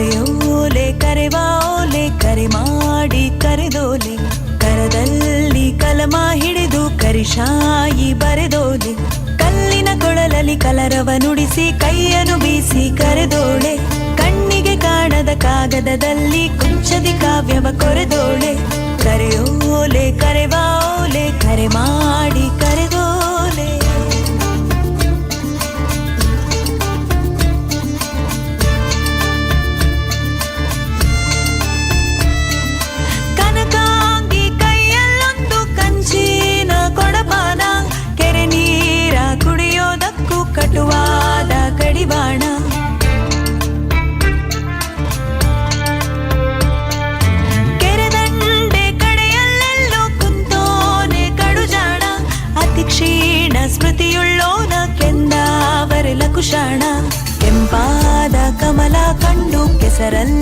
ಕರೆಯೋಲೆ ಕರೆವಾ ಓಲೆ, ಕರೆ ಮಾಡಿ ಕರೆದೋಲೆ. ಕರದಲ್ಲಿ ಕಲಮ ಹಿಡಿದು ಕರಿಶಾಯಿ ಬರೆದೋಲೆ. ಕಲ್ಲಿನ ಕೊಳಲಲ್ಲಿ ಕಲರವ ನುಡಿಸಿ, ಕೈಯನ್ನು ಬೀಸಿ ಕರೆದೋಳೆ. ಕಣ್ಣಿಗೆ ಕಾಣದ ಕಾಗದದಲ್ಲಿ ಕುಂಚದಿ ಕಾವ್ಯವ ಕೊರೆದೋಳೆ. ಕರೆಯೋಲೆ ಕರೆವಾ ಕಮಲ ಕಂಡು ಕೆಸರಲ್ಲೇ